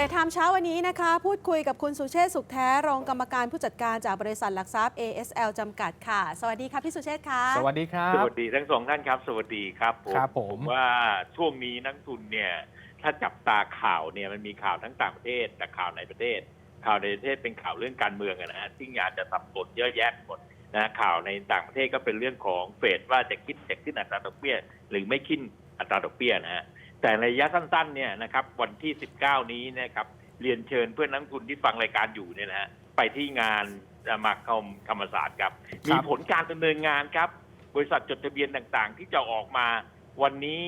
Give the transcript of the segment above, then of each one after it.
รดไทม์เช้าวันนี้นะคะ พูดคุยกับคุณสุเชษฐ์สุขแท้ รองกรรมการผู้จัดการจากบริษัทหลักทรัพย์ ASL จำกัดค่ะ สวัสดีค่ะพี่สุเชษฐ์ค่ะสวัสดีครัสบวัสดีทั้งสองท่านครับ สวัสดีครับผมครับผมว่าช่วงนี้นักทุนเนี่ยถ้าจับตาข่าวเนี่ยมันมีข่าวทั้งต่างประเทศแต่ข่าวในประเทศ ข่าวในประเทศเป็นข่าวเรื่องการเมืองอะนะฮะซึ่งอาจจะสับสนเยอะแยะหมดนะข่าวในต่างประเทศก็เป็นเรื่องของเฟดว่าจะคิดจะขึ้นอัตราดอกเบี้ย หรือไม่ขึ้นอัตราดอกเบี้ยนะฮะ แต่ในระยะสั้นๆเนี่ยนะครับวันที่ 19 นี้นะครับเรียนเชิญเพื่อนนักทุนที่ฟังรายการอยู่เนี่ยนะฮะไปที่งานมาคมธรรมศาสตร์ครับคมีรับผลการดำเนินงานครับ บริษัทจดทะเบียนต่างๆ ที่จะออกมา วันนี้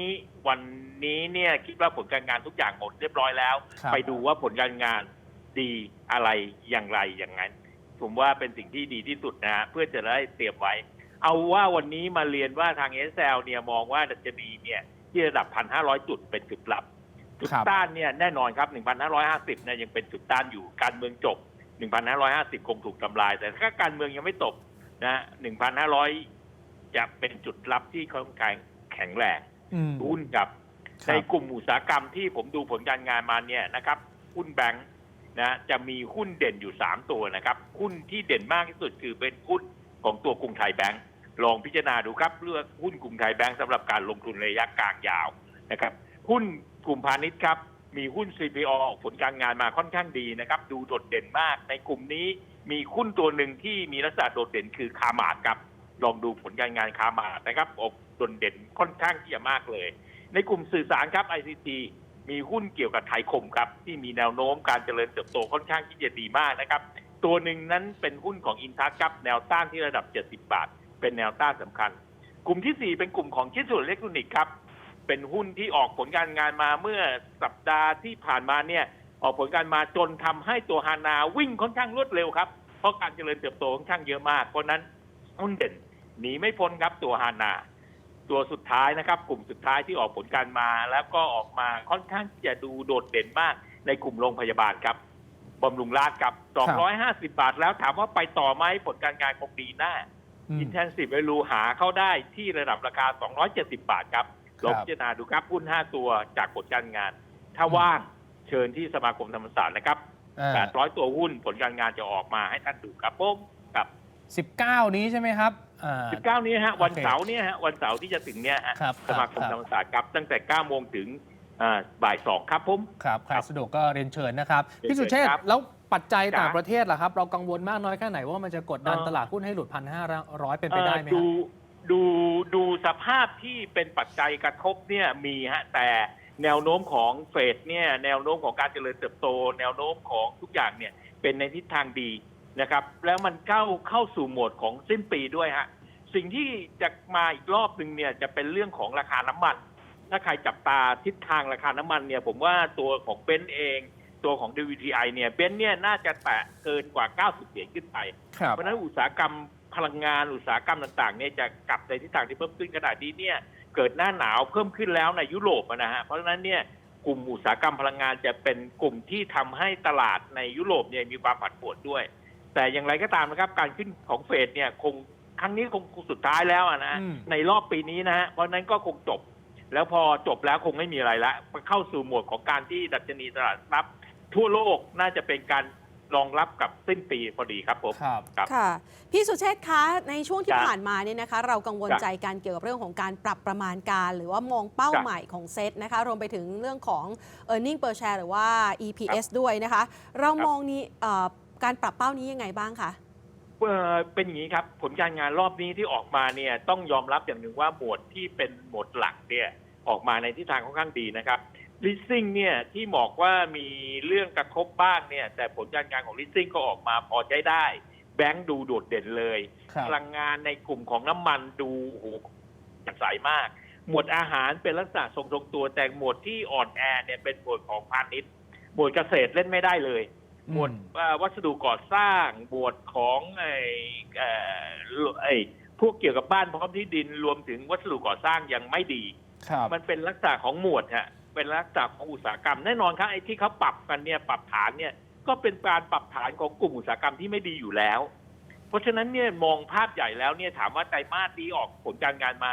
วันนี้เนี่ยคิดว่าผลการงานทุกอย่างหมดเรียบร้อยแล้วครับไปดูว่าผลการงานดีอะไรอย่างไรอย่างนั้น ผมว่าเป็นสิ่งที่ดีที่สุดนะฮะเพื่อจะได้เตรียมไว้ เอาว่าวันนี้มาเรียนว่าทาง s อ l เนี่ยมองว่าดัชนีเนี่ย ที่ระดับ 1,500 จุดเป็นจุดหลับ จุดครับ ต้านเนี่ยแน่นอนครับ 1,550เนี่ยยังเป็นจุดต้านอยู่การเมืองจบ 1,550 คงถูกทำลาย แต่ถ้าการเมืองยังไม่จบนะ 1,500 จะเป็นจุดรับที่ค่อนข้างแข็งแรงอืมหุ้นกับครับในกลุ่มอุตสาหกรรมที่ผมดูผลการงานมาเนี่ยนะครับหุ้นแบงค์นะจะมีหุ้นเด่นอยู่สามตัวนะครับ หุ้นที่เด่นมากที่สุดคือเป็นหุ้นของตัวกรุงไทยแบงค์ ลองพิจารณาดูครับเลือกหุ้นกรุงไทยแบงค์สำหรับการลงทุนระยะกลางยาวนะครับหุ้นกลุ่มพาณิชย์ครับ มีหุ้น CPO ออกผลการงานมาค่อนข้างดีนะครับ ดูโดดเด่นมาก ในกลุ่มนี้มีหุ้นตัวหนึ่งที่มีลักษณะโดดเด่นคือคามาดครับ ลองดูผลการงานคามาดนะครับ ออกโดดเด่นค่อนข้างที่จะมากเลย ในกลุ่มสื่อสารครับ ICT มีหุ้นเกี่ยวกับไทยคมครับ ที่มีแนวโน้มการเจริญเติบโตค่อนข้างที่จะดีมากนะครับ ตัวหนึ่งนั้นเป็นหุ้นของอินทัศครับแนวต้านที่ระดับ 70 บาท เป็นแนวต้านสำคัญ กลุ่มที่ 4 เป็นกลุ่มของชิ้นส่วนอิเล็กทรอนิกส์ครับ เป็นหุ้นที่ออกผลการงานมาเมื่อสัปดาห์ที่ผ่านมาเนี่ยออกผลการมาจนทำให้ตัวฮานาวิ่งค่อนข้างรวดเร็วครับ เพราะการเจริญเติบโตค่อนข้างเยอะมาก เพราะนั้นหุ้นเด่นหนีไม่พ้นครับตัวฮานา ตัวสุดท้ายนะครับ กลุ่มสุดท้ายที่ออกผลการมาแล้วก็ออกมาค่อนข้างจะดูโดดเด่นมากในกลุ่มโรงพยาบาลครับบำรุงราษฎร์ครับ 250 บาทแล้วถามว่าไปต่อไหมผลการงานคงดีแน่อืม อินเทนซีฟ a ลูหาเข้าได้ที่ระดับราคา 270 บาทครับครับลองพิจารณาดูครับหุ้น5 ตัวจากผลการงาน ถ้าว่างเชิญที่สมาคมธรรมศาสตร์นะครับอ่า800 ตัวหุ้นผลการงานจะออกมาให้ท่านดูครับผมครับสิบเก้านี้ใช่ไหมครับอ่า19 นี้ฮะวันโอเคเสาร์เนี่ยฮะวันเสาร์ที่จะถึงเนี่ยฮะครับสมาคมครับธรรมศาสตร์ครับตั้งแต่ 9 โมงถึงอ่าบ่าย 2 ครับผม ครับใครสะดวกก็เรียนเชิญนะครับเรียนพี่สุเชษเชิญครัฐ์บแล้ว ปัจจัยจ๋าต่างประเทศล่ะครับ เรากังวลมากน้อยแค่ไหนว่ามันจะกดดันเอ่อตลาดหุ้นให้หลุดพันห้าร้อยเป็นไปได้ไหมเอ่อคดูรับดูดูสภาพที่เป็นปัจจัยกระทบเนี่ยมีฮะแต่แนวโน้มของเฟดเนี่ยแนวโน้มของการเจริญเติบโต แนวโน้มของทุกอย่างเนี่ยเป็นในทิศทางดีนะครับ แล้วมันเข้าเข้าสู่โหมดของสิ้นปีด้วยฮะสิ่งที่จะมาอีกรอบหนึ่งเนี่ยจะเป็นเรื่องของราคาน้ำมัน ถ้าใครจับตาทิศทางราคาน้ำมันเนี่ย ผมว่าตัวของเบนซ์เอง ตัวของ WTI เนี่ยเบนซ์เนี่ยน่าจะแตะเกินกว่า 90 เหรียญขึ้นไป ครับเพราะฉะนั้นอุตสาหกรรมพลังงานอุตสาหกรรมต่างๆเนี่ยจะกลับในทิศทางที่เพิ่มขึ้นขนาดนี้เนี่ยเกิดหน้าหนาวเพิ่มขึ้นแล้วในยุโรปอะนะฮะเพราะฉะนั้นเนี่ยกลุ่มอุตสาหกรรมพลังงานจะเป็นกลุ่มที่ทำให้ตลาดในยุโรปเนี่ยมีความผันผวนด้วย แต่อย่างไรก็ตามนะครับ การขึ้นของเฟดเนี่ยคงครั้งนี้คงสุดท้ายแล้วอะนะอืมในรอบปีนี้นะฮะเพราะฉะนั้นก็คงจบ แล้วพอจบแล้วคงไม่มีอะไรละเข้าสู่โหมดของการที่ดัชนีตลาดทรัพย์ ทั่วโลกน่าจะเป็นการรองรับกับสิ้นปีพอดีครับผม ครับ ครับ ค่ะ พี่สุเชษฐ์คะในช่วงที่จ้ะผ่านมาเนี่ยนะคะ เรากังวลจ้ะใจการเกี่ยวกับเรื่องของการปรับประมาณการ หรือว่ามองเป้าจ้ะใหม่ของเซตนะคะ รวมไปถึงเรื่องของ e a r n i n g per share หรือว่า EPS ด้วยนะคะ เราครับ มองนี้เอ่อการปรับเป้านี้ยังไงบ้างคะ เอ่อเป็นอย่างนี้ครับ ผลการงานรอบนี้ที่ออกมาเนี่ยต้องยอมรับอย่างหนึ่งว่าหมวดที่เป็นหมวดหลักเนี่ยออกมาในทิศทางค่อนข้างดีนะครับ leasing เนี่ยที่บอกว่ามีเรื่องกระทบบ้างเนี่ย แต่ผลการงานของ leasing ก็ออกมาพอใจได้ แบงก์ดูโดดเด่นเลยครับพลังงานในกลุ่มของน้ำมันดูโอ้โหใสมาก หมวดอาหารเป็นลักษณะทรงๆตัวแต่หมวดที่อ่อนแอเนี่ยเป็นหมวดของพาณิชย์หมวดเกษตรเล่นไม่ได้เลย หมวดเอ่อวัสดุก่อสร้างหมวดของไอ้เอ่อไอ้พวกเกี่ยวกับบ้านพร้อมที่ดินรวมถึงวัสดุก่อสร้างยังไม่ดีครับมันเป็นลักษณะของหมวดฮะ เป็นลักษณะของอุตสาหกรรมแน่นอนครับไอ้ที่เขาปรับกันเนี่ยปรับฐานเนี่ยก็เป็นการปรับฐานของกลุ่มอุตสาหกรรมที่ไม่ดีอยู่แล้ว เพราะฉะนั้นเนี่ยมองภาพใหญ่แล้วเนี่ยถามว่าไตรมาสนี้ออกผลการงานมา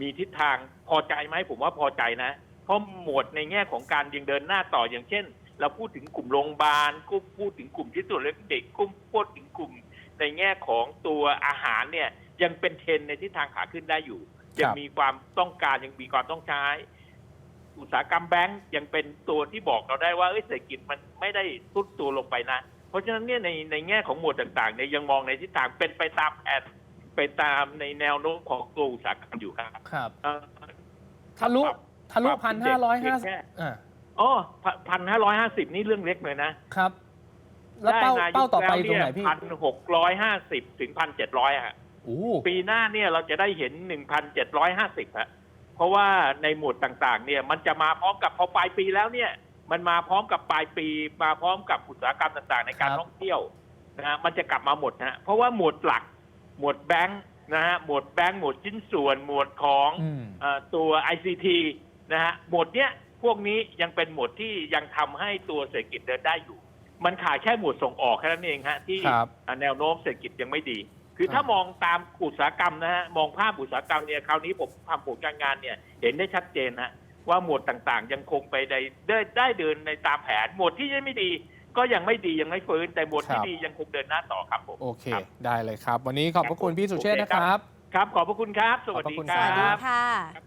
มีทิศทางพอใจไหมผมว่าพอใจนะ เพราะหมวดในแง่ของการยังเดินหน้าต่ออย่างเช่น เราพูดถึงกลุ่มโรงพยาบาลก็พูดถึงกลุ่มที่ตัวเล็กเด็กกุ้มพูดถึงกลุ่ม ในแง่ของตัวอาหารเนี่ยยังเป็นเทรนในทิศทางขาขึ้นได้อยู่ยังมีความต้องการยังมีความต้องใช้ อุตสาหกรรมแบงก์ยังเป็นตัวที่บอกเราได้ว่าเอ้ยเศรษฐกิจมันไม่ได้ทุดตัวลงไปนะ เพราะฉะนั้นเนี่ยในในแง่ของหมวดต่างๆเนี่ยยังมองในทิศทางเป็นไปตามแผนไปตามในแนวโน้มของตัวอุตสาหกรรมอยู่ครับครับเอ่อทะลุปรับทะลุปรับพันเด็ห้ากร้อยห้าแค่อ่าอ๋อพันห้าร้อยห้าสิบนี่เรื่องเล็กเลยนะครับ แล้วเป้าเป้าต่อไปตรงไหนพี่พันหกร้อยห้าสิบถึงพันเจ็ดร้อยฮะโอ้ปีหน้าเนี่ยเราจะได้เห็นหนึ่งพันเจ็ดร้อยห้าสิบฮะ เพราะว่าในหมวดต่างๆ เนี่ย มันจะมาพร้อมกับพอปลายปีแล้วเนี่ย มันมาพร้อมกับปลายปี มาพร้อมกับอุตสาหกรรมต่างๆ ในการท่องเที่ยวนะฮะมันจะกลับมาหมดนะฮะเพราะว่าหมวดหลัก หมวดแบงค์นะฮะหมวดแบงค์หมวดชิ้นส่วน หมวดของอืม เอ่อตัว ICT นะฮะหมวดเนี้ยพวกนี้ยังเป็นหมวดที่ยังทำให้ตัวเศรษฐกิจเดินได้อยู่ มันขาดแค่หมวดส่งออกแค่นั้นเองฮะที่ครับ อ่าแนวโน้มเศรษฐกิจยังไม่ดี คือครับถ้ามองตามอุตสาหกรรมนะฮะมองภาพอุตสาหกรรมเนี่ยคราวนี้ผมทำผลการงานเนี่ยเห็นได้ชัดเจนฮะว่าหมวดต่างๆ ยังคงไปได้ได้ได้เดินในตามแผน หมวดที่ยังไม่ดี ก็ยังไม่ดียังไม่ฟื้นแต่หมวดที่ดียังคงเดินหน้าต่อครับผมโอเค ครับได้เลยครับ วันนี้ขอบพระคุณพี่สุเชษฐ์โอนะเคคครับรับ ครับขอบพระคุณครับ สวัสดีขอบพระคุณคสรัวัสดีบค่ะ